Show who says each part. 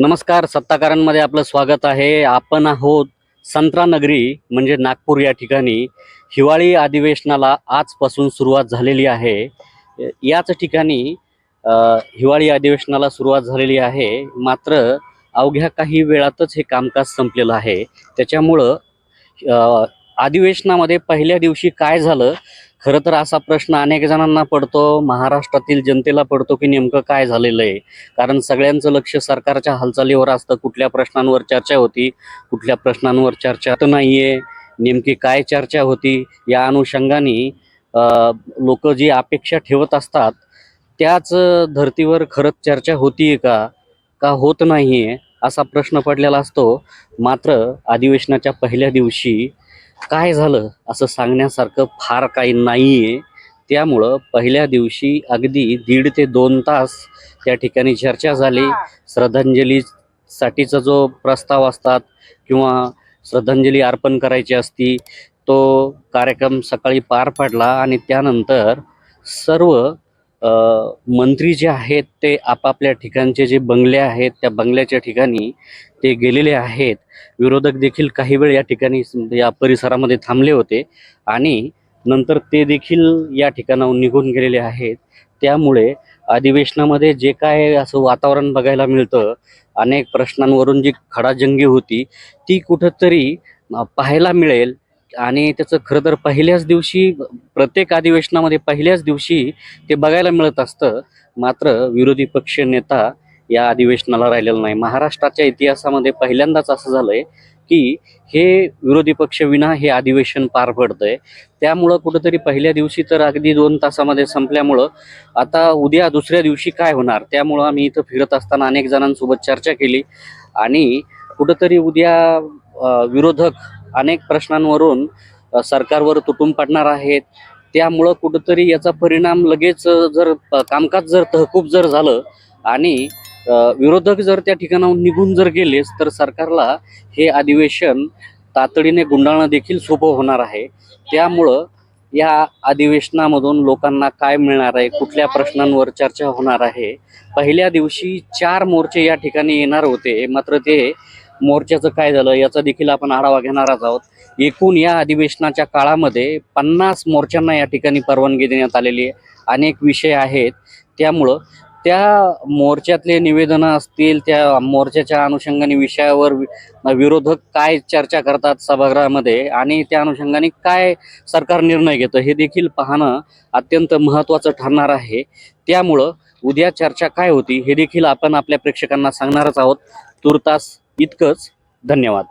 Speaker 1: नमस्कार सत्ताकारांमध्ये आपलं स्वागत आहे. आपण आहोत संत्रा नगरी म्हणजे नागपूर या ठिकाणी. हिवाळी अधिवेशनाला आजपासून सुरुवात झालेली आहे. याच ठिकाणी हिवाळी अधिवेशनाला सुरुवात झालेली आहे. मात्र अवघ्या काही वेळातच हे कामकाज संपलेलं आहे. त्याच्यामुळं अधिवेशनामध्ये पहिल्या दिवशी काय झालं? खरं तर असा प्रश्न अनेक जणांना पडतो महाराष्ट्रातील जनतेला पडतो की नेमकं काय झालेलं आहे? कारण सगळ्यांचं लक्ष सरकारच्या हालचालीवर असतं. कुठल्या प्रश्नांवर चर्चा होती कुठल्या प्रश्नांवर चर्चा तर नाही आहे नेमकी काय चर्चा होती? या अनुषंगाने लोक जी अपेक्षा ठेवत असतात त्याच धर्तीवर खरंच चर्चा होती का? का होत नाही आहे असा प्रश्न पडलेला असतो. मात्र अधिवेशनाच्या पहिल्या दिवशी काय झालं असं सांगण्यासारखं फार काही नाहीये. त्यामुळं पहिल्या दिवशी अगदी दीड ते दोन तास त्या ठिकाणी चर्चा झाली. श्रद्धांजलीसाठीचा जो प्रस्ताव असतात किंवा श्रद्धांजली अर्पण करायची असती तो कार्यक्रम सकाळी पार पडला आणि त्यानंतर सर्व मंत्री जे आहेत ते आपापल्या ठिकाणचे जे बंगले आहेत त्या बंगल्याच्या ठिकाणी ते गेलेले आहेत. विरोधक देखील काही वेळ या ठिकाणी या परिसरामध्ये थांबले होते आणि नंतर ते देखील या ठिकाणाहून निघून गेलेले आहेत. त्यामुळे अधिवेशनामध्ये जे काय असं वातावरण बघायला मिळतं अनेक प्रश्नांवरून जी खडाजंगी होती ती कुठंतरी पाहायला मिळेल आणि त्याचं खरं तर पहिल्याच दिवशी प्रत्येक अधिवेशनामध्ये पहिल्याच दिवशी ते बघायला मिळत असतं. मात्र विरोधी पक्ष नेता या अधिवेशनाला राहिलेला नाही. महाराष्ट्राच्या इतिहासामध्ये पहिल्यांदाच असं झालंय की हे विरोधी पक्ष विना हे अधिवेशन पार पडतंय. त्यामुळं कुठंतरी पहिल्या दिवशी तर अगदी दोन तासामध्ये संपल्यामुळं आता उद्या दुसऱ्या दिवशी काय होणार? त्यामुळं आम्ही इथं फिरत असताना अनेक जणांसोबत चर्चा केली आणि कुठंतरी उद्या विरोधक अनेक प्रश्नांवरून सरकारवर तुटून पडणार आहेत. त्यामुळं कुठंतरी याचा परिणाम लगेच जर कामकाज जर तहकूब जर झालं आणि विरोधक जर त्या ठिकाणाहून निघून जर गेलेच तर सरकारला हे अधिवेशन तातडीने गुंडाळणं देखील सोपं होणार आहे. त्यामुळं या अधिवेशनामधून लोकांना काय मिळणार आहे कुठल्या प्रश्नांवर चर्चा होणार आहे? पहिल्या दिवशी चार मोर्चे या ठिकाणी येणार होते. मात्र ते मोर्चाचं काय झालं याचा देखील आपण आढावा घेणारच आहोत. एकूण या अधिवेशनाच्या काळामध्ये पन्नास मोर्चांना या ठिकाणी परवानगी देण्यात आलेली आहे. अनेक विषय आहेत. त्यामुळं त्या मोर्चातले निवेदनं असतील त्या मोर्चाच्या अनुषंगाने विषयावर विरोधक काय चर्चा करतात सभागृहामध्ये आणि त्या अनुषंगाने काय सरकार निर्णय घेतं हे देखील पाहणं अत्यंत महत्त्वाचं ठरणार आहे. त्यामुळं उद्या चर्चा काय होती हे देखील आपण आपल्या प्रेक्षकांना सांगणारच आहोत. तुर्तास इतकंच धन्यवाद.